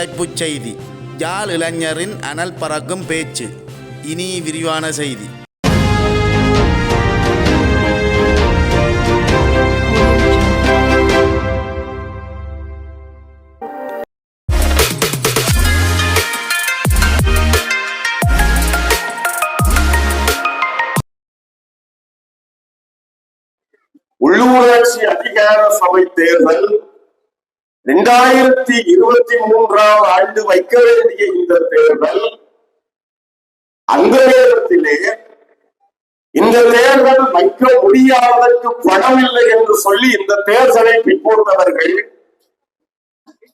தலைப்புச் செய்தி. யாழ் இளைஞரின் அனல் பறக்கும் பேச்சு. இனி விரிவான செய்தி. உள்ளூராட்சி அதிகார சபை தேர்தல் இரண்டாயிரத்தி இருபத்தி மூன்றாம் ஆண்டு வைக்க வேண்டிய இந்த தேர்தல் அந்த நேரத்திலே இந்த தேர்தல் வைக்க முடியாததற்கு பணம் இல்லை என்று சொல்லி இந்த தேர்தலை பிற்போட்டவர்கள்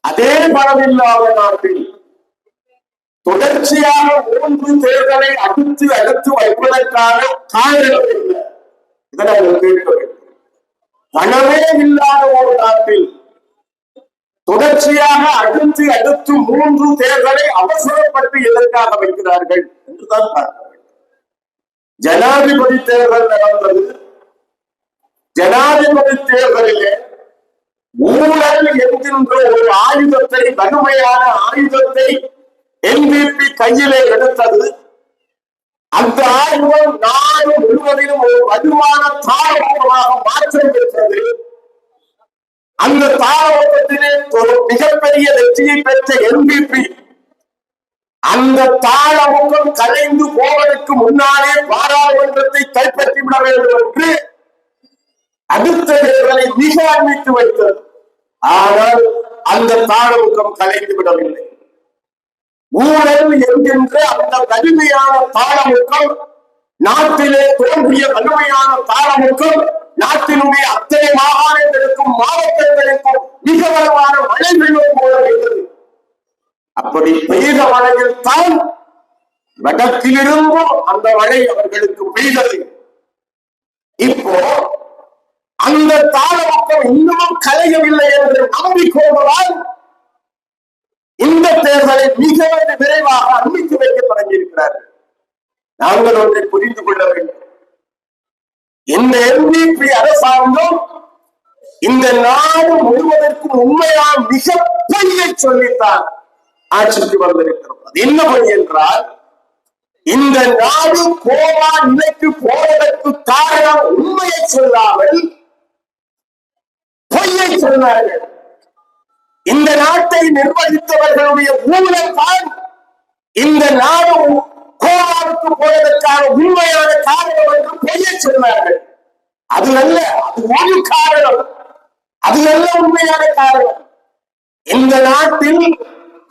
அதே பணமில்லாத நாட்டில் தொடர்ச்சியாக மூன்று தேர்தலை அடுத்து அடுத்து வைப்பதற்கான காரணம் என்ன? இதை நாங்கள் கேட்க வேண்டும். பணமே இல்லாத ஒரு நாட்டில் தொடர்ச்சியாக அடுத்து அடுத்து மூன்று தேர்தலை அவசரப்பட்டு எதற்காக வைக்கிறார்கள் என்றுதான் பார்க்க வேண்டும். ஜனாதிபதி தேர்தல் நடந்தது. ஜனாதிபதி தேர்தலிலே ஊழல் என்கின்ற ஒரு ஆயுதத்தை வலிமையான ஆயுதத்தை என்பிபி கையிலே எடுத்தது. அந்த ஆயுதம் நாடு முழுவதிலும் ஒரு வலுவான தாரமாக மாற்றம் பெற்றது. அந்த தாரகத்திலே ஒரு மிகப்பெரிய வெற்றியை பெற்ற எம்பிபி அந்த தாளமுகம் கலைந்து போவதற்கு முன்னாலே பாராளுமன்றத்தை கைப்பற்றி விட வேண்டும் என்று அடுத்த தேர்தலை மிக அறிவித்து வைத்தது. ஆனால் அந்த தாளமுகம் கலைந்து விடவில்லை. ஊழல் என்கின்ற அந்த கடுமையான தாளமுக்கம் நாட்டிலே தோன்றிய வலிமையான தாளமுக்கம் நாட்டினுடைய அத்தனை மாகாணங்களுக்கும் மாவட்டங்களுக்கும் மிக வளமான மழை வெள்ளம் போல இருந்தது. அப்படி பெய்த மழையில் தான் வடக்கிலிருந்தும் அந்த மழை அவர்களுக்கு பெய்தது. இப்போ அந்த தாளமுக்கம் இன்னமும் கலையவில்லை என்று நம்பிக்கொண்டுதான் இந்த தேர்தலை மிக விரைவாக அறிவித்து வைக்க தொடங்கியிருக்கிறார்கள். நாங்கள் ஒன்றை புரிந்து கொள்ள வேண்டும். இந்த எம்பிபி அரசாங்கம் இந்த நாடு முழுவதற்கும் உண்மையான மிக பொய்யை சொல்லித்தான் ஆட்சிக்கு வந்திருக்கிறது. அது என்ன பொய் என்றால் இந்த நாடு கோவா நிலைக்கு போவதற்கு காரணம் உண்மையை சொல்லாமல் பொய்யை சொன்னார்கள். இந்த நாட்டை நிர்வகித்தவர்களுடைய ஊழல் தான் இந்த நாடு கோவாவுக்கு போவதற்கான உண்மையான காரணம் என்று பொய்யை சொன்னார்கள். அது அல்ல அது ஒரு காரணம். அது அல்ல உண்மையான காரணம். இந்த நாட்டில்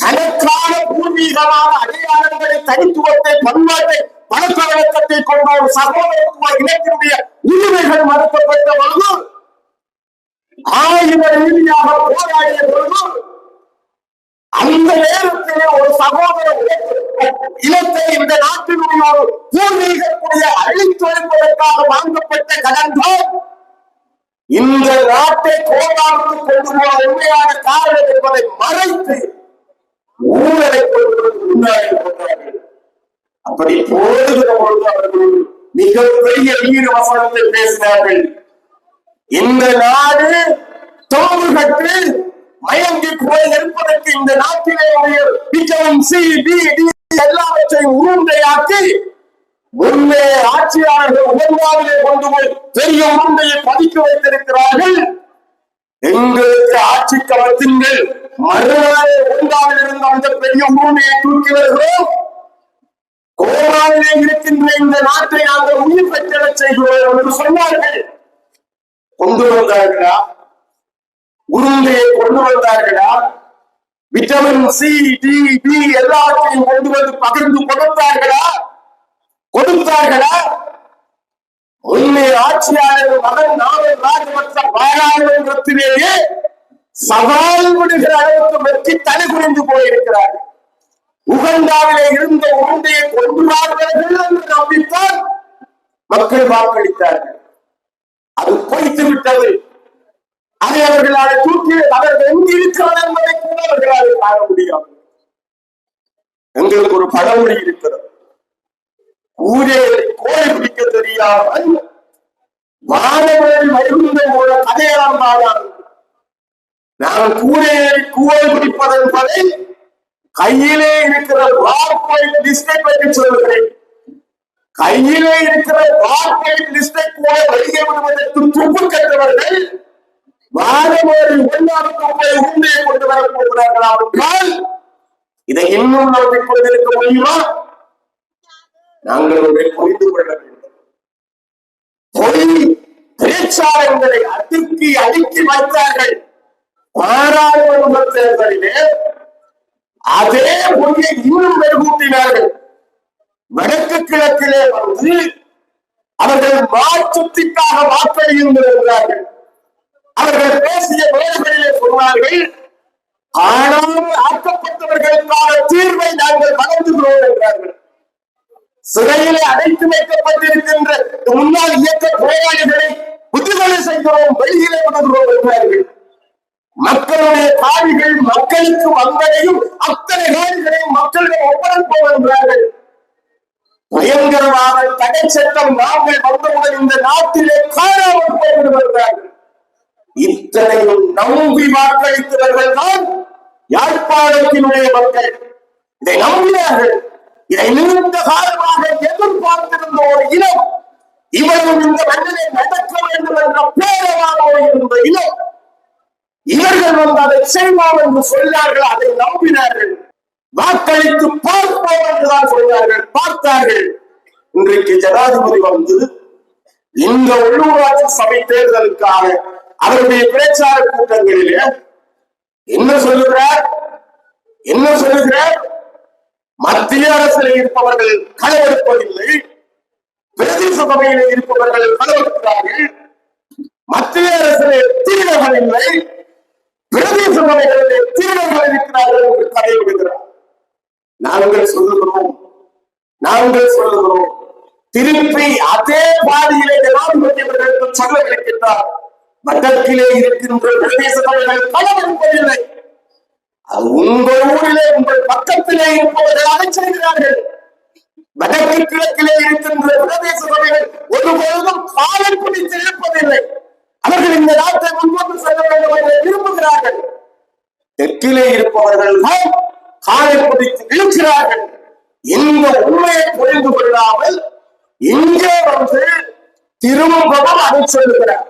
தனக்கான பூர்வீகமான அடையாளங்களை தனித்துவத்தை பண்பாட்டை பணப்பழக்கத்தை கொண்ட ஒரு சகோதரத்துவ இனத்தினுடைய உரிமைகள் மறுக்கப்பட்ட பொழுது ஆயுத ரீதியாக போராடிய பொழுது அந்த நேரத்திலே ஒரு சகோதர இனத்தை இந்த நாட்டினுடைய ஒரு பூர்வீகக்கூடிய அழித்தொழிப்பதற்காக வாங்கப்பட்ட கடன் தான். இந்த நாட்டை கோடாவுக்கு கொண்டு போன உண்மையான காரணம் என்பதை மறைத்து ஊழலை கொண்டு முன்னாடி அப்படி போடுகிற பொழுது அவர்கள் மிகப்பெரிய வீர வசனத்தை பேசினார்கள். இந்த நாடு தோல்கட்டு மயங்கி போய் இருப்பதற்கு இந்த நாட்டிலே உடைய சி டி டி எல்லாவற்றையும் உருண்டையாக்கி முன்னே ஆட்சியாளர்கள் உடன்பாவிலே கொண்டு போய் பெரிய உருண்டையை பதிக்க வைத்திருக்கிறார்கள். எங்களுக்கு ஆட்சி கவர்த்துங்கள் மறுநாளே உண்டாவில் இருந்த அந்த பெரிய உருண்டையை தூக்கி வருகிறோம். கோவாவிலே இருக்கின்ற இந்த நாட்டை நாங்கள் உயிர் பெற்றச் செய்கிறோம் என்று சொன்னார்கள். கொண்டு வந்தார்களா? உருண்டையை கொண்டு வந்தார்களா? Vitamin C D D e எல்லாவற்றையும் கொண்டு வந்து பகிர்ந்து கொடுத்தார்களா? கொடுத்தார்களா? உண்மை ஆட்சியாளர் மகன் நாவல் ராஜபக்ச பாராளுமன்றத்திலேயே சவால் விடுகிற அளவுக்கு வெற்றி தலை குறைந்து போயிருக்கிறார்கள் உகண்டாவிலே இருந்த உருண்டையை கொண்டு வாருவார்கள் என்று நம்பித்தான் மக்கள் வாக்களித்தார்கள். அது பொய்த்து விட்டது. அதை அவர்களால் தூக்கி அவர்கள் எங்கு இருக்கிறது என்பதை கூட அவர்களால் காண முடியாது. எங்களுக்கு ஒரு பழமொழி இருக்கிறது. ஊரே கோழி பிடிக்க தெரியாமல் வானவர்கள் வைகுந்த போல கதையெல்லாம் பாடாது நான் கூரையை கூரை பிடிப்பது என்பதை கையிலே இருக்கிற வார்பாயிண்ட் லிஸ்டை பற்றி சொல்கிறேன் கையிலே இருக்கிற வார்பாயிண்ட் லிஸ்டை கூட வெளியே விடுவதற்கு துப்பு கற்றவர்கள் வாரமாறு ஒன்றாவது போய் உண்டே கொண்டு வரப் போகிறார்களாம் என்றால் இதை இன்னும் நமக்கு கொண்டிருக்க முடியுமா? நாங்கள் ஒன்றை புரிந்து கொள்ள வேண்டும். பொய் பேச்சாளர்களை அடுக்கி அடுக்கி வைத்தார்கள். பாராளுமன்ற தேர்தலிலே அதே பொய்யை இன்னும் மெருகூட்டினார்கள் வடக்கு கிழக்கிலே வந்து அவர்கள் மாற்றத்திற்காக என்றார்கள். அவர்கள் பேசிய வேலைகளிலே சொன்னார்கள் ஆனால் ஆக்கப்பட்டவர்களுக்கான தீர்வை நாங்கள் வழங்குகிறோம் என்றார்கள். சிறையிலே அடைத்து வைக்கப்பட்டிருக்கின்ற முன்னாள் இயக்க போராளிகளை விடுதலை செய்கிறோம் வெளியிலே விடுகிறோம் என்றார்கள். மக்களுடைய காவிகள் மக்களுக்கு வந்ததையும் அத்தனை காவிகளையும் மக்களிடம் ஒப்படைப்போம் என்றார்கள். பயங்கரவாத தடை சட்டம் நாங்கள் வந்தவுடன் இந்த நாட்டிலே காணாமல் போய்விடுவார்கள் இத்தனையும் நம்பி வாக்களித்தவர்கள் தான் யாழ்ப்பாணத்தினுடைய மக்கள். இதை நம்பினார்கள். இதை நீண்ட காலமாக எதிர்பார்த்திருந்த ஒரு இனம் இவரும் இந்த மண்ணிலே நடக்க வேண்டும் என்ற பேரவாக இருந்த இனம் இவர்கள் வந்து அதை செய்வோம் என்று சொன்னார்கள் அதை நம்பினார்கள். வாக்களித்து பார்ப்போம் என்றுதான் சொன்னார்கள். பார்த்தார்கள். இன்றைக்கு ஜனாதிபதி வந்து இந்த உள்ளூராட்சி சபை தேர்தலுக்காக அவருடைய பிரச்சார கூட்டங்களிலே என்ன சொல்லுகிறார்? என்ன சொல்லுகிறார்? மத்திய அரசில் இருப்பவர்கள் களவெடுப்பதில்லை. பிரதி சபையில் இருப்பவர்கள் களவெடுக்கிறார்கள். மத்திய அரசிலே தீரர்கள் இல்லை. பிரதி சபைகளிலே தீரர்கள் இருக்கிறார்கள் என்று கதை விடுகிறார் நாங்கள் சொல்லுகிறோம். நாங்கள் சொல்லுகிறோம். திருப்பி அதே பாதியிலே ஜனாதிபதி அவர்களுக்கு சொல்ல இருக்கின்றார் வடக்கிலே இருக்கின்ற பிரதேச சபைகள் களவெடுப்பதில்லை அது உங்கள் ஊரிலே உங்கள் பக்கத்திலே இருப்பவர்கள் அதை செய்கிறார்கள் வடக்கு கிழக்கிலே இருக்கின்ற பிரதேச சபைகள் ஒருபொழுதும் காலம் பிடித்து இருப்பதில்லை அவர்கள் இந்த நாட்டை முன்வந்து செல்ல வேண்டும் என்று விரும்புகிறார்கள். தெற்கிலே இருப்பவர்கள் தான் காலை பிடித்து இழுக்கிறார்கள் இந்த உண்மையை புரிந்து கொள்ளாமல் இங்கே வந்து திரும்பவும் அதை சொல்லுகிறார்.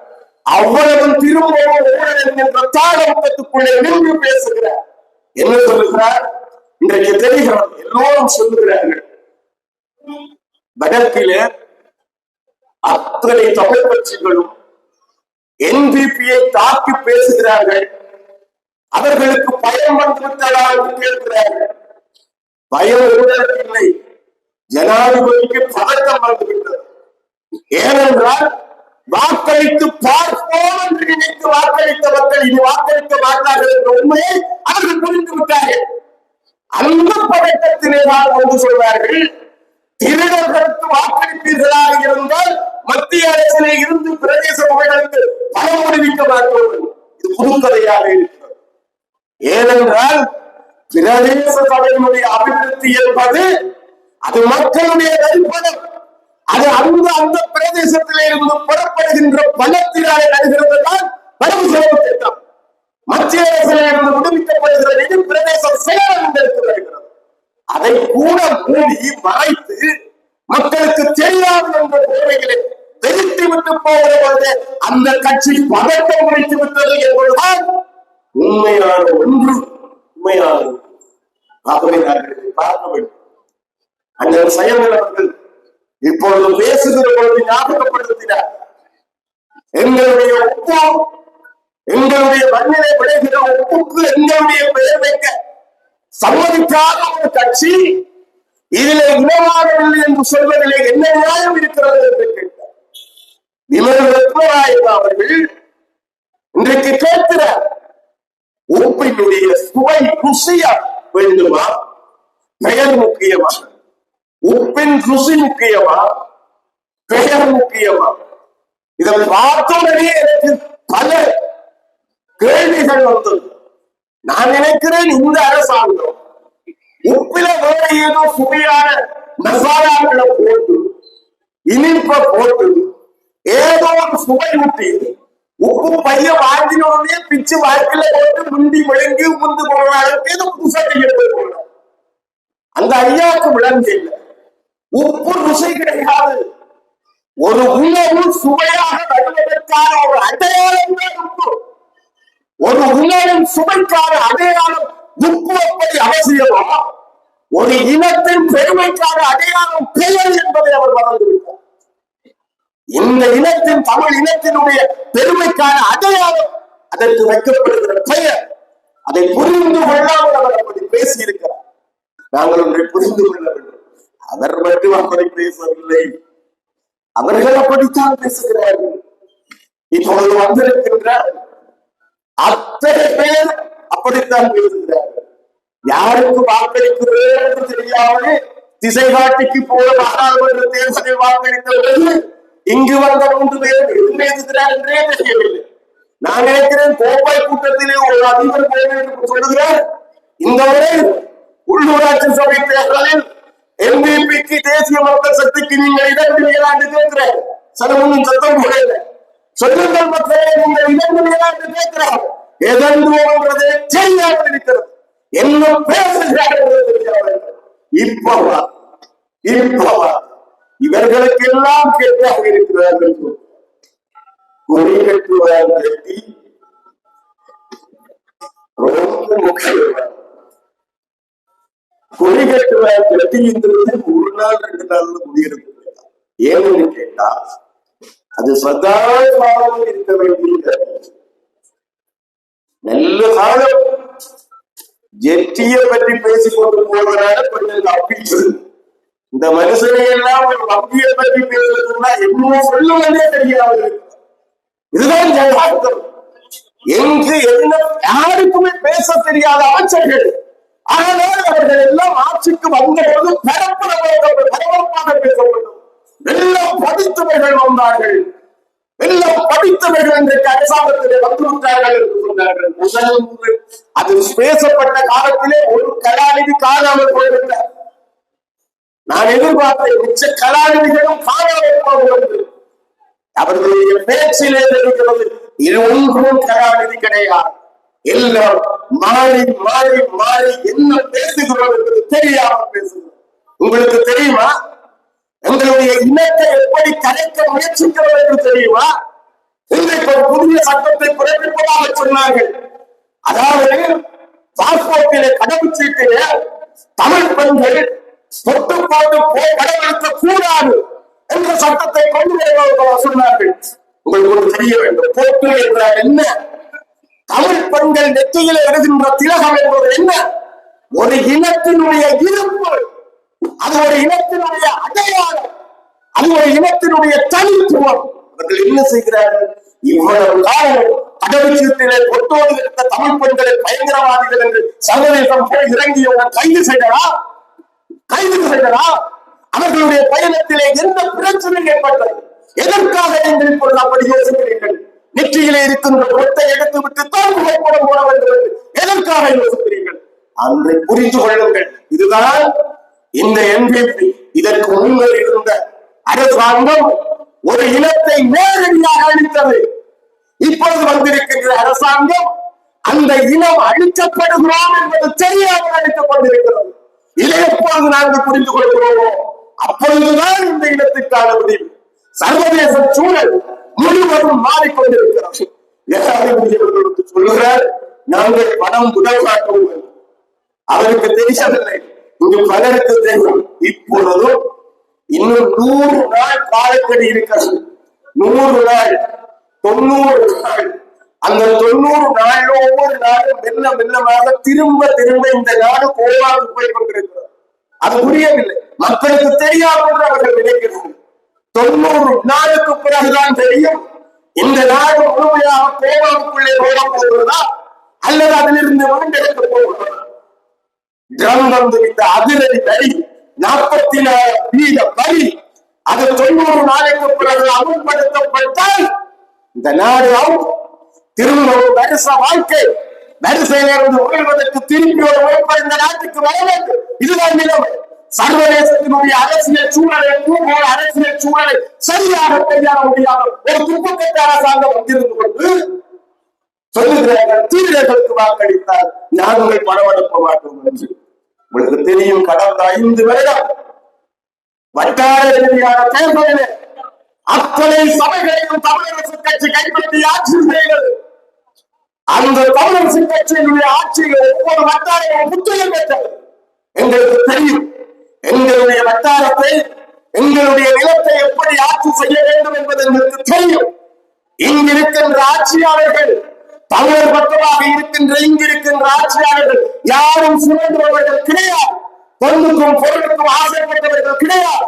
அவ்வளவு திரும்பவும் ஊழல் என்கின்ற தாளத்துக்குள்ளே நின்று பேசுகிறார் என்ன சொல்லுகிறார்? இன்றைக்கு தெரிகிறது எல்லோரும் சொல்லுகிறார்கள். வடக்கிலே அத்தனை தமிழ் கட்சிகளும் என்பிபியை தாக்கி பேசுகிறார்கள். அவர்களுக்கு பயம் வந்துவிட்டதா என்று கேட்கிறார்கள். பயம் இல்லை. ஜனாதிபதிக்கு பதட்டம் வந்துவிட்டது. ஏனென்றால் வாக்களித்து பார்ப்போம் என்று நினைத்து வாக்களித்த மக்கள் இனி வாக்களிக்க மாட்டார்கள் என்ற உண்மையை அவர்கள் புரிந்து விட்டார்கள் அந்த பதட்டத்திலே தான் வந்து சொல்வார்கள். திருடர்களுக்கு வாக்களிப்பீர்களாக இருந்தால் மத்திய அரசிலே இருந்து பிரதேச சபைகளுக்கு பணம் விடுவிக்க மாட்டோம். இது புதுக்கதையாக இருக்கிறது. ஏனென்றால் பிரதேச சபையினுடைய அபிவிருத்தி என்பது அது மக்களுடைய நரிப்பணம் அது அந்த அந்த பிரதேசத்திலே இருந்து புறப்படுகின்ற பணத்தினாலே நடுகிறது தான் வரவு செலவு திட்டம். மத்திய அரசிலே இருந்து விடுவிக்கப்படுகிற நிதி பிரதேச செயலம் என்று அதை கூட கூடி மறைத்து மக்களுக்கு தெரியாது என்ற தேவைகளை வெறுத்து விட்டு போகிற பொழுது அந்த கட்சி பதட்டம் முடித்து விட்டது என்பதுதான் உண்மையான ஒன்று உண்மையான ஆகவே நாங்கள் பார்க்க வேண்டும். அண்ணன் செயல்கள் அவர்கள் இப்பொழுது பேசுகிற பொழுது ஞாபகப்படுத்தினார் எங்களுடைய உப்பு எங்களுடைய மண்ணிலே விளைகிற உப்புக்கு எங்களுடைய பெயர் வைக்க சம்மதிக்காத ஒரு கட்சி இதில் இனமாகவில்லை என்று சொல்வதிலே என்ன நியாயம் இருக்கிறது என்று கேட்டார். விமல் ரத்னராயன் அவர்கள் இன்றைக்கு கேட்கிறார் உப்பினுடைய சுவை ருசியா வேண்டுமா? பெயர் முக்கியமா? உப்பின் ருசி முக்கியமா? பெயர் முக்கியமா? இதை பார்த்தோடனே எனக்கு பல கேள்விகள் வந்தது. நான் நினைக்கிறேன் இந்த அரசாங்கம் உப்பில வேற ஏதோ சுவையான மசாலாக்களை போட்டு இனிப்ப போட்டு ஏதோ ஒரு சுவை ஊட்டி உப்பு பைய வாங்கின உடனே பிச்சு வாழ்க்கையில போட்டு முண்டி விளங்கி உந்து போனாலும் ஏதோ புதுசா செய்யறது அந்த ஐயாவுக்கு விளங்கு இல்லை. உப்பு ருசி கிடையாது. ஒரு உணவு சுவையாக வருவதற்கான ஒரு அடையாளம் தான் உப்பு ஒரு உணவின் சுவைக்கான அடையாளம் உப்பு எப்படி அவசியமா? ஒரு இனத்தின் பெருமைக்கான அடையாளம் பெயர் என்பதை அவர் மறந்துவிட்டார். இந்த இனத்தின் தமிழ் இனத்தினுடைய பெருமைக்கான அடையாளம் அதற்கு வைக்கப்படுகிற பெயர். அதை புரிந்து கொள்ளாமல் அவர் அப்படி பேசியிருக்கிறார். நாங்கள் ஒன்றை புரிந்து கொள்ள வேண்டும் அவர் மட்டும் அப்படி பேசவில்லை. அவர்கள் அப்படித்தான் பேசுகிறார்கள். இப்பொழுது வந்திருக்கின்ற அத்தனை பேர் அப்படித்தான் பேசுகிறார்கள். யாருக்கு வாக்களிக்கிறேன் என்று தெரியாமல் திசை காட்டிக்கு போல நாடாளுமன்ற தேர்தலில் வாக்களித்தவர்கள் இங்கு வந்த மூன்று பேர் என்ன பேசுகிறார் என்றே தெரியவில்லை. நான் நினைக்கிறேன் கோப்பை கூட்டத்திலே ஒரு அதிபர் போய் என்று சொல்லுகிறார். இந்த முறை உள்ளூராட்சி சபை தேர்தலில் எம்பிபிக்கு தேசிய மக்கள் சக்திக்கு நீங்கள் இடம்பெறுகிறா என்று கேட்கிறார். சனமுன்னும் சத்தம் போடல. சொல்லுங்கள் மக்களே நீங்கள் இடம்பெறுகிறா என்று கேட்கிறார். எதென்றோன்றதே தெரியாமல் இருக்கிறது. என்ன பேசுகிறார்கள் இப்பவா? இப்பவா? இவர்களுக்கு எல்லாம் கேட்டாக இருக்கிறார்கள் குறி கட்டுவார் கட்டி. ரொம்ப முக்கியமான கொடி கட்டுற கட்டிங்கிறது ஒரு நாள் ரெண்டு நாள்ல முடியறது ஏன்னு கேட்டா அது சதா இருக்க வேண்டியது நல்ல காலம் ஜெட்டிய பற்றி பேசிக்கொண்டு கொண்டு கொஞ்சம் தப்பிச்சு இந்த மனுஷனை எல்லாம் ஒரு வங்கியை பற்றி பேசுறதுன்னா என்ன சொல்லுவதே தெரியாது இதுதான் ஜனார்த்தம் எங்கு என்ன யாருக்குமே பேச தெரியாத அமைச்சர்கள் ஆனால் அவர்கள் எல்லாம் ஆட்சிக்கு வந்தபோது பரப்புறவர்கள் பரபரப்பாக பேசப்பட்டது எல்லாம் படித்தவர்கள் வந்தார்கள். எல்லாம் படித்தவர்கள் இன்றைக்கு அரசாங்கத்திலே வந்துவிட்டார்கள் என்று சொன்னார்கள். முதல் அது பேசப்பட்ட காலத்திலே ஒரு கலாநிதி காணாமல் போயிருந்தார் நான் எதிர்பார்த்தேன் மிச்ச கலாநிதிகளும் காணாமல் போகிறது அவர்களுடைய பேச்சிலே இருக்கிறது இது ஒன்றும் கலாநிதி கிடையாது. எல்லாம் மாறி மாறி மாறி என்ன பேசுகிறோம் என்பது தெரியாமல் பேசுகிறோம். உங்களுக்கு தெரியுமா? எங்களுடைய இனத்தை எப்படி கலைக்க முயற்சிக்கிறோம் என்று தெரியுமா? இன்றைக்கு ஒரு புதிய சட்டத்தை பிறப்பிப்பதாக சொன்னார்கள். அதாவது பாஸ்போர்ட்டிலே கடவுச்சீட்டிலே தமிழ் பெண்கள் தொட்டு போட்டு போய் கடவுளுக்க கூடாது என்ற சட்டத்தை கொண்டு வருவதாக சொன்னார்கள். உங்களுக்கு ஒரு தெரிய வேண்டும். போட்டு என்றால் என்ன? தமிழ் பெண்கள் நெற்றியில எழுகின்ற திலகம் என்பது என்ன? ஒரு இனத்தினுடைய இருப்பு. அது ஒரு இனத்தினுடைய அடையாளம். அது ஒரு இனத்தினுடைய தனித்துவம். அவர்கள் என்ன செய்கிறார்கள்? இவ்வளவு காலம் கடவுச்சீட்டிலே கொட்டோடு இருந்த தமிழ் பெண்களை பயங்கரவாதிகள் என்று சர்வதேசம் போய் இறங்கியவுடன் கைது செய்யலாம் கைது செய்யலாம் அவர்களுடைய பயணத்திலே எந்த பிரச்சனை ஏற்பட்டது. எதற்காக நீங்கள் இப்பொழுது அப்படி யோசிக்கிறீர்கள்? நெற்றியிலே இருக்கின்ற பொட்டை எடுத்து விட்டு தான் புகைப்படம் போட வேண்டும் எதற்காக யோசிக்கிறீர்கள்? அன்றை புரிந்து கொள்ளுங்கள். இதுதான் இந்த எம்பிபி இதற்கு முன்னர் இருந்த அரசாங்கம் ஒரு இனத்தை நேரடியாக அளித்தது இப்பொழுது வந்திருக்கின்ற அரசாங்கம் அந்த இனம் அழிக்கப்படுகிறோம் என்பது தெரியாமல் அழிக்கப்பட்டிருக்கிறது இதை எப்பொழுது நாங்கள் புரிந்து கொள்கிறோமோ அப்பொழுதுதான் இந்த இனத்திற்கான முடிவு. சர்வதேச சூழல் முழுவதும் மாறிக்கொண்டிருக்கிறது சொல்லுகிறார் நாங்கள் பணம் முதல் காட்டவும் அவருக்கு தெரியவில்லை இங்கு பலருக்கு தெரியும். இப்பொழுதும் இன்னும் நூறு நாள் காலக்கடி இருக்கிறது. நூறு நாள் தொண்ணூறு நாள். அந்த தொண்ணூறு நாள் ஒவ்வொரு நாளும் மெல்ல மெல்லமாக திரும்ப திரும்ப இந்த நாடு கோவாக்கு போய் கொண்டிருக்கிறது. அது புரியவில்லை. மக்களுக்கு தெரியாமல் என்று அவர்கள் நினைக்கிறார்கள். தொண்ணூறு நாளுக்கு பிறகுதான் தெரியும். இந்த நாடு முழுமையாக கோவாவுக்குள்ளே போகப் போகிறதா அல்லது அதிலிருந்து மீண்டெடுக்க போகிறதா ட்ரம் வந்து இந்த அதிரடி வரி நாற்பத்தி நாலு வீத வரி அது தொண்ணூறு நாளைக்கு பிறகு அமுல்படுத்தப்பட்டால் இந்த நாடு அவுட் திரும்ப ஒரு வருஷ வாழ்க்கை வரிசையிலிருந்து உயர்வதற்கு திரும்பி ஒரு உழைப்பு இந்த நாட்டுக்கு வர வேண்டும். இதுதான் நிலைமை சர்வதேசத்தினுடைய அரசியல் சூழலை பூகோள அரசியல் சூழலை சரியாக கையாள முடியாமல் ஒரு துப்புக்கட்ட அரசாங்கம் வந்திருந்து கொண்டு சொல்லுகிறார்கள் தீவிரர்களுக்கு வாக்களித்தால் நாங்கள் பணமனுப்ப மாட்டோம் என்று. உங்களுக்கு தெரியும் கடந்த ஐந்து வருடம் வட்டார ரீதியான தேர்தலில் அத்தனை சபைகளையும் தமிழரசு கட்சி கைப்பற்றி ஆட்சி செய்கிறது அந்த தமிழரசு கட்சியினுடைய ஆட்சியில் ஒவ்வொரு வட்டாரமும் புத்தகம் பெற்றது. எங்களுக்கு தெரியும் எங்களுடைய வட்டாரத்தை எங்களுடைய நிலத்தை எப்படி ஆட்சி செய்ய வேண்டும் என்பது எங்களுக்கு தெரியும். இங்கிருக்கின்ற ஆட்சியாளர்கள் தமிழர் பக்கமாக இருக்கின்ற இங்கிருக்கின்ற ஆட்சியாளர்கள் யாரும் சுமந்துபவர்கள் கிடையாது. பொருளுக்கும் பொருளுக்கும் ஆசைப்பட்டவர்கள் கிடையாது.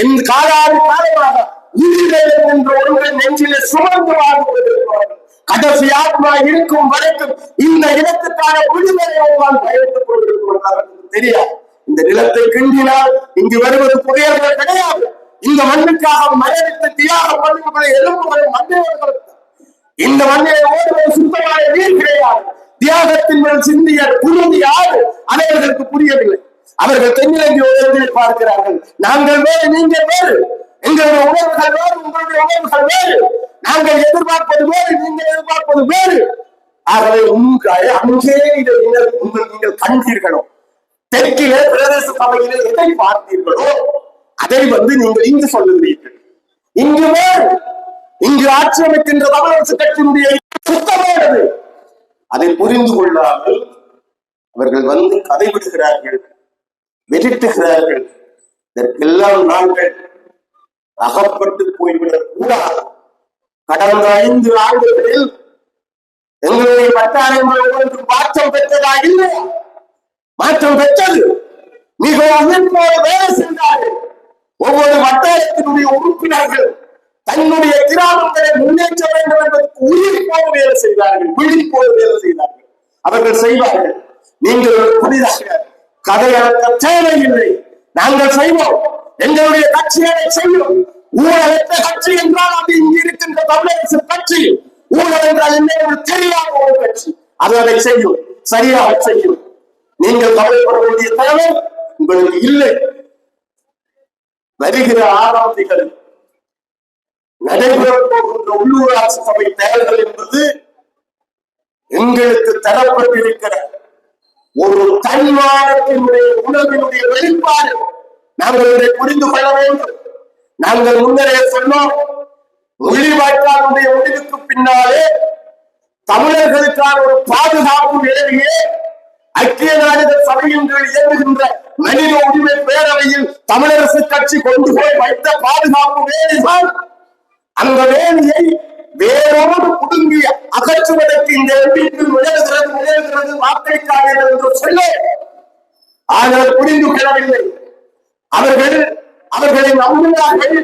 என் காலாறு காலமாக உயிர்கள் என்ற ஒன்றை நெஞ்சிலே சுமந்து வாழ்ந்து கொண்டிருக்கிறார்கள் கடைசி ஆத்மா இருக்கும் வரைக்கும் இந்த இடத்துக்கான விடுதலை நான் பயத்துக் கொண்டிருக்கிறார்கள் தெரியாது. இந்த நிலத்தை கிண்டினால் இங்கு வருவது புதியவர்கள் கிடையாது. இந்த மண்ணுக்காக மரணித்து தியாகம் பண்ணுகிற எலும்புகளை மண்ணியவர்களுக்கு இந்த மண்ணை ஓடுவது சுத்தமான நீர் கிடையாது. தியாகத்தின் மேல் சிந்திய புரிந்து யாரு? அனைவருக்கு புரியவில்லை. அவர்கள் தென்னிலங்கை உயர்ந்து பார்க்கிறார்கள். நாங்கள் வேறு நீங்கள் வேறு. எங்களுடைய உணர்வுகள் வேறு உங்களுடைய உணர்வுகள் வேறு. நாங்கள் எதிர்பார்ப்பது வேறு நீங்கள் எதிர்பார்ப்பது வேறு. ஆகவே உங்கள் அங்கே இதை நீங்கள் உங்கள் நீங்கள் கண்டீர்களோ? தெற்கிலே பிரதேச சபையிலே எதை பார்த்தீர்களோ அதை வந்து நீங்கள் இங்கு சொல்லுகிறீர்கள். இங்குமே இங்கு ஆட்சி அமைக்கின்ற தமிழரசு கட்சியினுடைய சுத்தமானது. அதை புரிந்து கொள்ளாமல் அவர்கள் வந்து கதை விடுகிறார்கள் வெடிட்டுகிறார்கள் இதற்கெல்லாம் நாங்கள் அகப்பட்டு போய்விடக் கூடாது. கடந்த ஐந்து ஆண்டுகளில் எங்களுடைய வட்டாரங்கள் ஒவ்வொன்று மாற்றம் பெற்றதா இல்லையா? மாற்றம் பெற்றது. மிக உயிர்ப்போடு வேலை செய்தார்கள் ஒவ்வொரு வட்டாரத்தினுடைய உறுப்பினர்கள் தன்னுடைய கிராமங்களை முன்னேற்ற வேண்டும் என்பதற்கு உயிர்ப்போடு வேலை செய்தார்கள் விழிப்போடு வேலை செய்தார்கள். அவர்கள் செய்வார்கள் நீங்கள் புதிதாக கதையளக்க தேவையில்லை. நாங்கள் செய்வோம் எங்களுடைய கட்சிகளை செய்யும் ஊழலற்ற கட்சி என்றால் அது இங்கு இருக்கின்ற தமிழரசு கட்சி. ஊழல் என்றால் என்ன? ஒரு தெரியாத ஒரு கட்சி. அது அதை செய்யும் சரியாக செய்யும். நீங்கள் கவலைப்பட வேண்டிய தேவை உங்களுக்கு இல்லை. வருகிற ஆறாம் திகதி நடைபெறப் போகின்ற உள்ளூராட்சி சபை தேர்தல் என்பது எங்களுக்கு தரப்பட்டிருக்கிற ஒரு தன்மானத்தினுடைய உணர்வினுடைய வெளிப்பாடு. நாங்கள் இதை புரிந்து கொள்ள வேண்டும். நாங்கள் முன்னரே சொன்னோம் மொழிவாய்க்கானுடைய முடிவுக்கு பின்னாலே தமிழர்களுக்கான ஒரு பாதுகாப்பு நிலவையே ஐக்கிய நாடுகள் சபையின் கீழ் இயங்குகின்ற மனித உரிமை பேரவையில் தமிழரசு கட்சி கொண்டு போய் வைத்த பாதுகாப்பு வேலைதான். அந்த வேலையை வேறொரு குடுங்கி அகற்றுவதற்கு இந்த எம்பிக்கு முயல்கிறது முயல்கிறது வாக்களிக்காதீர்கள் என்று சொல்ல. ஆனால் புரிந்து கொள்ளவில்லை. அவர்கள் அவர்களை நம்பினார்கள்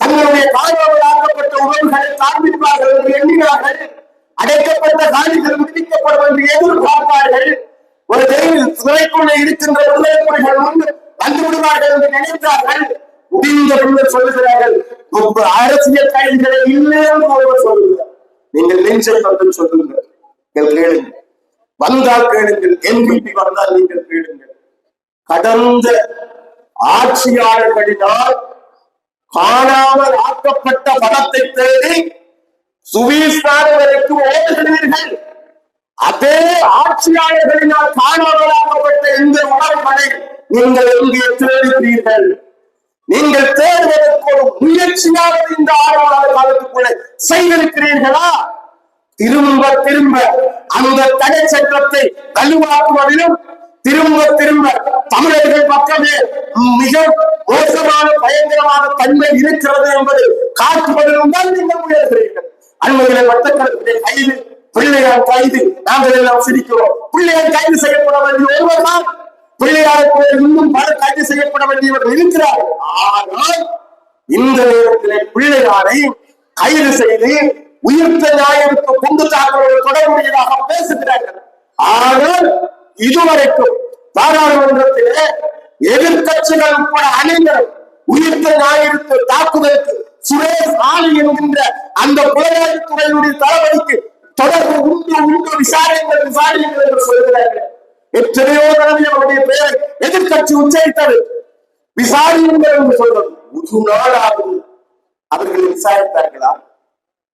தங்களுடைய காணொலியாக்கப்பட்ட உறவுகளை காண்பிப்பார்கள் என்று எண்ணினார்கள். அடைக்கப்பட்ட காணிகள் விடுவிக்கப்படும் என்று எதிர்பார்த்தார்கள் ஒரு தெருவில் சிறைக்குள்ளே இருக்கின்ற விடுதலை புலிகள் முன்பு வந்து விடுவார்கள் என்று நினைத்தார்கள். முடிந்த பின்னர் சொல்லுகிறார்கள் உங்க அரசியல் கைதிகளை இல்லைன்னு ஒருவர் சொல்லுகிறார். நீங்கள் நெஞ்சை தந்து சொல்லுங்கள் நீங்கள் கேளுங்கள். வந்தால் கேளுங்கள் என்பிபி வந்தால் நீங்கள் கேளுங்கள். கடந்த ஆட்சியாளர்களினால் காணாமல் ஆக்கப்பட்ட பணத்தை தேடி சுவீஸ்தான வரைக்கும் ஓடுகிறீர்கள். அதே ஆட்சியாளர்களினால் காணாமலாக்கப்பட்ட இந்த உணவுகளை நீங்கள் எங்கே தேடுகிறீர்கள்? நீங்கள் தேடுவதற்கு ஒரு முயற்சியாக இந்த ஆறு மாத காலத்துக்குள்ளே செய்திருக்கிறீர்களா? திரும்ப திரும்ப அந்த தடை சட்டத்தை வலுவாக்குவதிலும் திரும்ப திரும்ப தமிழர்கள் பக்கமே மிக மோசமான பயங்கரமான தன்மை இருக்கிறது என்பதை காட்டுவதிலும் தான் நீங்கள் முயல்கிறீர்கள். அண்மையில வட்டக்கணக்கிலே கைது பிள்ளையார் கைது. நாங்கள் எல்லாம் சிரிக்கிறோம். பிள்ளையார் கைது செய்யப்பட வேண்டிய ஒருவர் தான் பிள்ளையாருக்கு இன்னும் பல கைது செய்யப்பட வேண்டியவர் இருக்கிறார் ஆனால் இந்த நேரத்திலே பிள்ளையாரை கைது செய்து உயிர்த்த ஞாயிற்கு கொண்டு தாக்குதல் தொடர்புடையதாக பேசுகிறார்கள். ஆனால் இதுவரைக்கும் பாராளுமன்றத்திலே எதிர்கட்சிகள் உட்பட அனைவரும் உயிர்த்த ஞாயிற்கு தாக்குதலுக்கு சுரேஷ் ஆலி என்கின்ற அந்த புலனாய்வுத்துறையினுடைய தளபதிக்கு தொடர்பு உண்டு உண்டு விசாரியுங்கள் விசாரியுங்கள் என்று சொல்கிறார்கள். எத்தனையோ தடவை அவருடைய பெயரை எதிர்கட்சி உச்சரித்தது. விசாரியுங்கள் என்று சொல்றது ஒரு நாளாவது அவர்களை விசாரித்தார்களா?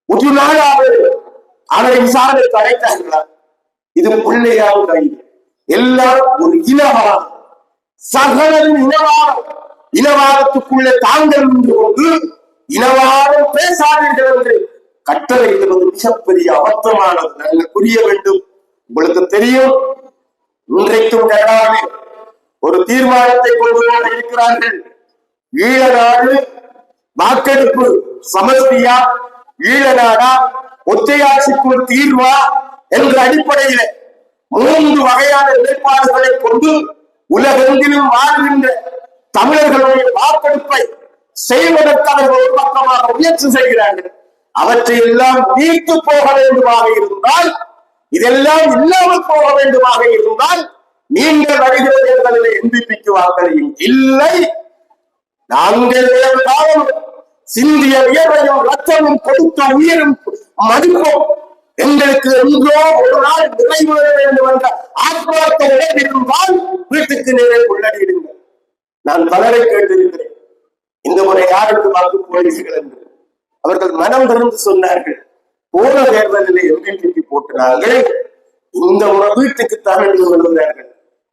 ஒரு நாளாவது அவரை விசாரணைக்கு அழைத்தார்களா இது பிள்ளையாவது கைது எல்லாம் ஒரு இனவாதம். சகலரும் இனவாதம். இனவாதத்துக்குள்ளே தாங்கள் நின்று கொண்டு இனவாதம் பேசாதீர்கள் என்று கட்டளை இடுவது மிகப்பெரிய அபத்தமானது. நல்ல புரிய வேண்டும். உங்களுக்கு தெரியும் இன்றைக்கும் கனடாவில் ஒரு தீர்மானத்தை கொண்டு வர இருக்கிறார்கள். ஈழ நாடு வாக்கெடுப்பு சமஸ்தியா ஈழ நாடா ஒற்றையாட்சிக்குள் தீர்வா என்ற அடிப்படையில மூன்று வகையான நிலைப்பாடுகளை கொண்டு உலகெங்கிலும் வாழ்கின்ற தமிழர்களுடைய வாக்கெடுப்பை செய்வதற்கு அவர்கள் ஒரு பக்கமாக முயற்சி செய்கிறார்கள். அவற்றை எல்லாம் நீர்த்து போக வேண்டுமாக இருந்தால் இதெல்லாம் இல்லாமல் போக வேண்டுமாக இருந்தால் நீங்கள் வருகிற தேர்தலில் எம்பிபிக்கு வாக்களியும். இல்லை நாங்கள் காலம் சிந்திய வியர்வையும் ரத்தமும் கொடுத்த உயிரும் மதிப்போம் எங்களுக்கு எங்கோ ஒரு நாள் நிறைவேற வேண்டும் என்ற ஆத்மார்த்த இருந்தால் வீட்டுக்கு நேரே உள்ளடியிடுங்கள் நான் பலரை கேட்டிருக்கிறேன். இந்த முறை யாருக்கு வாக்கு போடுகிறீர்கள் என்று? அவர்கள் மனம் திறந்து சொன்னார்கள். போன தேர்தலில் எம்பிபிக்கு போட்டினார்கள்? இந்த முறை வீட்டுக்கு என்று சொல்லுகிறார்கள்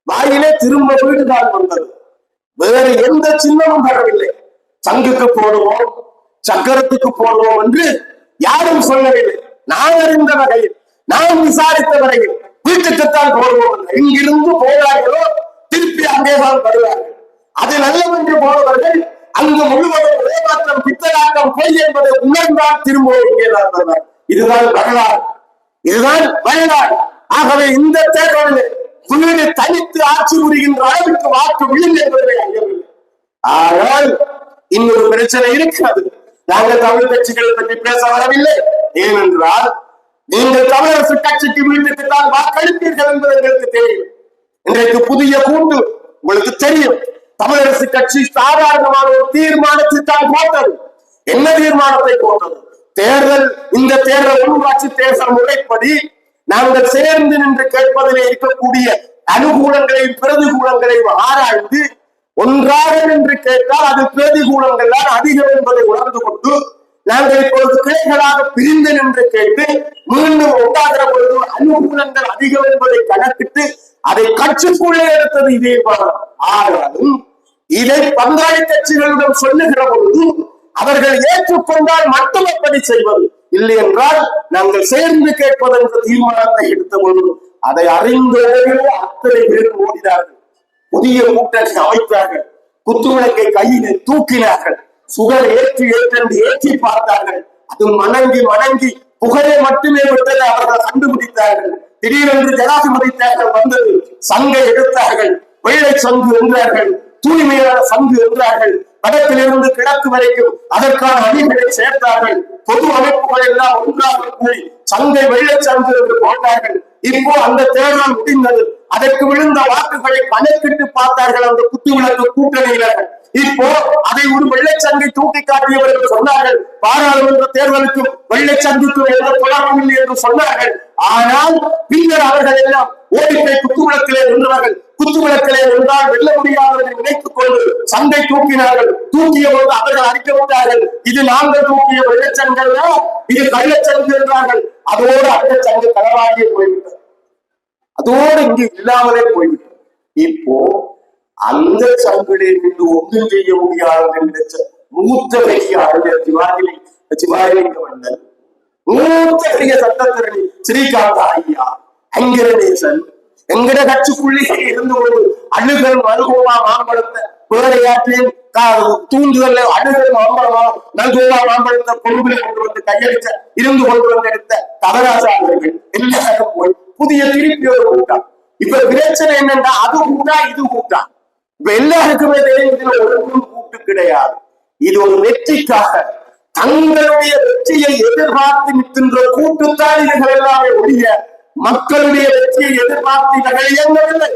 வாயிலே திரும்ப வீடுதான் வந்தது. வேறு எந்த சின்னமும் வரவில்லை. சங்குக்கு போடுவோம் சக்கரத்துக்கு போடுவோம் என்று யாரும் சொல்லவில்லை. நான் அறிந்த வகையில் நான் விசாரித்த வரையில் வீட்டுக்குத்தான் போடுவோம் இங்கிருந்து போகிறார்களோ திருப்பி அங்கேதான் வருவார்கள். அது நல்லவென்று போனவர்கள் அங்கு முழுவதும் ஏமாற்றம் பித்தலாட்டம் பொய் என்பதை உணர்ந்தால் திரும்ப இங்கேதான் இதுதான் வரலாறு. இதுதான் வரலாறு. ஆகவே இந்த தேர்தலில் வீடு தனித்து ஆட்சி புரிகின்ற அளவுக்கு வாக்கு விழும் என்பதை ஆனால் இன்னொரு பிரச்சனை இருக்கிறது. நாங்கள் தமிழ் கட்சிகளை பற்றி பேச வரவில்லை. ஏனென்றால் நீங்கள் தமிழரசு கட்சிக்கு வீட்டுக்கு தான் வாக்களிப்பீர்கள் என்பது எங்களுக்கு தெரியும். இன்றைக்கு புதிய கூட்டு உங்களுக்கு தெரியும். தமிழரசு கட்சி சாதாரணமான ஒரு தீர்மானத்தை தான் போட்டது. என்ன தீர்மானத்தை போட்டது? தேர்தல் இந்த தேர்தல் உள்ளாட்சி தேர்தல் முறைப்படி நாங்கள் சேர்ந்து நின்று கேட்பதிலே இருக்கக்கூடிய அனுகூலங்களையும் பிரதிகூலங்களையும் ஆராய்ந்து ஒன்றாக நின்று கேட்டால் அது பிரதிகூலங்கள் தான் அதிகம் என்பதை உணர்ந்து கொண்டு நாங்கள் இப்பொழுது கிளைகளாக பிரிந்து நின்று கேட்டு மீண்டும் ஒன்றாகிற பொழுது அனுகூலங்கள் அதிகம் என்பதை கணக்கிட்டு அதை கட்சிக்குள்ளே எடுத்தது இதே பாடம் ஆனாலும் இதை பங்காளி கட்சிகளிடம் சொல்லுகிற பொழுது அவர்கள் ஏற்றுக்கொண்டால் மட்டும் அப்படி செய்வது இல்லை என்றால் நாங்கள் சேர்ந்து கேட்பது என்ற தீர்மானத்தை எடுத்த பொழுது அதை அறிந்தவர்களே அத்தனை பேர் ஓடினார்கள். புதிய கூட்டணி அமைத்தார்கள். குத்துவிளக்கை கையிலே தூக்கினார்கள். சுகர் ஏற்றி ஏற்றென்று ஏற்றி பார்த்தார்கள். அது மணங்கி மணங்கி புகழை மட்டுமே விட்டதை அவர்கள் கண்டுபிடித்தார்கள். திடீரென்று ஜனாதிபதி தேர்தல் வந்தது. சங்கை எடுத்தார்கள். வெள்ளை சங்கு என்றார்கள் தூய்மையான சங்கு என்றார்கள். வடக்கிலிருந்து கிழக்கு வரைக்கும் அதற்கான அணிகளை சேர்த்தார்கள். பொது அமைப்புகள் எல்லாம் ஒன்றாக கூடி சங்கை வெள்ளை சங்கு என்று போட்டார்கள். இப்போ அந்த தேர்தல் முடிந்தது. அதற்கு விழுந்த வாக்குகளை கணக்கிட்டு பார்த்தார்கள் அந்த குத்துவிளக்கு கூட்டணியினர்கள் இப்போ அதை ஒரு வெள்ளைச்சங்கை தூக்கி காட்டியவர்கள் சொன்னார்கள். பாராளுமன்ற தேர்தலுக்கும் வெள்ளைச்சங்குக்கும் எந்த தொடர்பும் இல்லை என்று சொன்னார்கள். ஆனால் பின்னர் அவர்கள் எல்லாம் ஓடிப்பை குத்துவிளக்கிலே நின்றவர்கள். குத்துவிளக்கிலே இருந்தால் வெல்ல முடியாததை நினைத்துக் கொண்டு சண்டை தூக்கினார்கள். தூக்கிய போது அவர்கள் அறிக்கப்பட்டார்கள் இது நாங்கள் தூக்கிய வெள்ளச்சங்கள் இது கள்ளச்சங்கு என்றார்கள். அதோடு அந்த சங்கு களவாடியே போய்விட்டது. அதோடு இங்கு இல்லாமலே போய்விட்டது. இப்போ அந்த சங்கிலே நின்று ஒன்றும் செய்ய முடியாது நினைச்ச மூத்த பெரிய அறிஞர் சிவாஜி சிவாஜிலிங்க மன்னன் மூத்த பெரிய சட்டத்திரணி ஸ்ரீகாந்த ஐயா ஐங்கரநேசன் எங்கட கட்சிக்குள்ளே இருந்து கொண்டு அழுகல் மருகோமா மாம்பழத்தை பேரையாற்றின் தூண்டுதல் அழுகல் மாம்பழமா நல்கோவா மாம்பழத்தை கொழும்பில் கொண்டு வந்து கையளித்த இருந்து கொண்டு வந்து எடுத்த தவராசாரர்கள் எல்லாரும் போய் புதிய திருப்பி ஒரு கூட்டம். இப்ப பிரச்சனை என்னன்னா அது கூட்டா இது கூட்டா இப்ப எல்லாருக்குமே தெரியும் இதுல ஒன்றும் கூட்டு கிடையாது. இது ஒரு வெற்றிக்காக. தங்களுடைய வெற்றியை எதிர்பார்த்து நிற்கின்ற கூட்டுத்தான் இதுகள் எல்லாமே ஒழிய மக்களுடைய வெற்றியை எதிர்பார்த்து இவர்கள் இயங்கவில்லை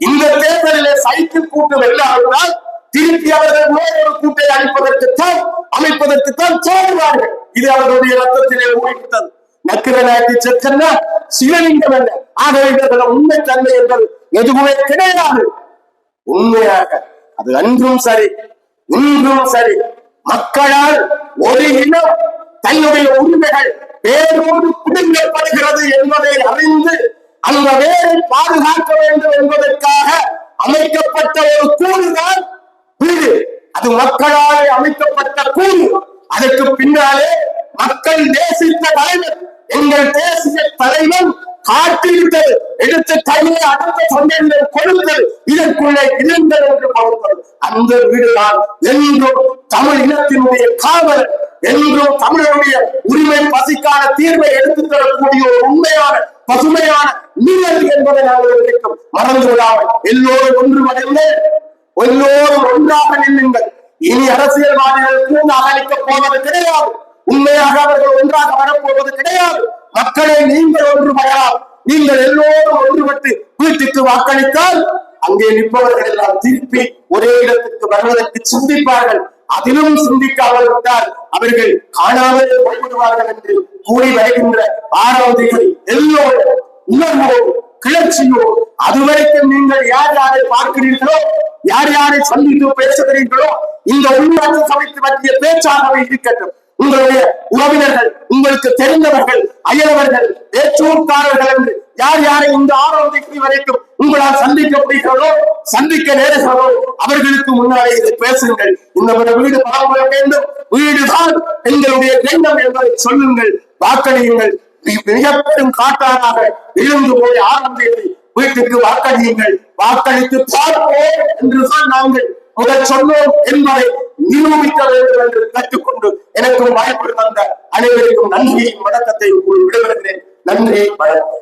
இந்த தேர்தலிலே சைக்கிள் கூட்டம் வெல்லாவிட்டால் திருப்பி அவர்கள் வேறொரு கூட்டை அளிப்பதற்குத்தான் அமைப்பதற்குத்தான் சேருவார்கள் இது அவர்களுடைய ரத்தத்திலே ஓடிவிட்டது நக்கிர நாட்டி செக்கன்னா சிவலிங்கம் என்ன? ஆகவே இவர்கள் உண்மை தன்மை என்பது எதுவுமே கிடையாது. உண்மையாக அது அன்றும் சரி இன்றும் சரி. மக்களால் ஒரு இனம் தன்னுடைய உரிமைகள் வேரோடு பிடுங்கப்படுகிறது என்பதை அறிந்து அந்த வேரை பாதுகாக்க வேண்டும் என்பதற்காக அமைக்கப்பட்ட ஒரு கூறுதான் வீடு. அது மக்களால் அமைக்கப்பட்ட கூறு அதற்கு பின்னாலே மக்கள் நேசித்த தலைவர் எங்கள் தேசிய தலைவன் காட்டிவிட்டது எடுத்து கையை அடுத்த சந்தையிடம் கொடுத்தது. இதற்குள்ளே இருந்தது என்று பார்ப்பது அந்த வீடுதான் என்றும் தமிழ் இனத்தினுடைய காவல் என்றும் தமிழருடைய உரிமை பசிக்கான தீர்வை எடுத்துத் தரக்கூடிய ஒரு உண்மையான பசுமையான நீரல் என்பதை நாங்கள் நினைக்கும் மறந்து விடாமல் எல்லோரும் ஒன்றுமடைந்து எல்லோரும் ஒன்றாக நில்லுங்கள். இனி அரசியல்வாதிகள் கூண்டாக அளிக்கப் போவது கிடையாது. உண்மையாக அவர்கள் ஒன்றாக வரப்போவது கிடையாது. மக்களை நீங்கள் ஒன்று ஒன்றுபடலாம் நீங்கள் எல்லோரும் ஒன்றுபட்டு வீட்டுக்கு வாக்களித்தால் அங்கே நிற்பவர்கள் எல்லாம் திருப்பி ஒரே இடத்துக்கு வருவதற்கு சிந்திப்பார்கள். அதிலும் சிந்திக்காமல் விட்டால் அவர்கள் காணாமல் போய்விடுவார்கள் என்று கூறி வருகின்ற ஆறாவதிகள் எல்லோரும் உணர்வோ கிளர்ச்சியோ அதுவரைக்கும் நீங்கள் யார் யாரை பார்க்கிறீர்களோ யார் யாரை சந்தித்து பேசுகிறீர்களோ இந்த உள்ளாட்சி சபைக்கு பற்றிய பேச்சாகவே இருக்கட்டும். உங்களுடைய உறவினர்கள் உங்களுக்கு தெரிந்தவர்கள் அயலவர்கள் பேச்சூர்காரர்கள் என்று யார் யாரை இந்த ஆறாம் தேதி வரைக்கும் உங்களால் சந்திக்க முடிகிறதோ சந்திக்க நேருகிறதோ அவர்களுக்கு முன்னாலே இதை பேசுங்கள். இந்த வீடு பரம்பர வேண்டும். வீடுதான் எங்களுடைய எண்ணம் என்பதை சொல்லுங்கள் வாக்களியுங்கள். மிக- மிக பெரும் காட்டாராக எழுந்து போய் ஆறாம் தேதி வீட்டுக்கு வாக்களியுங்கள். வாக்களித்து பார்ப்போம் என்றுதான் நாங்கள் முதல் சொன்னோம் என்பதை நிரூபிக்க வேண்டும் என்று கற்றுக்கொண்டு எனக்கு வாய்ப்பு தந்த அனைவருக்கும் நன்றியின் வணக்கத்தை கூறி விடுவிடுகிறேன் நன்றி வணக்கம்.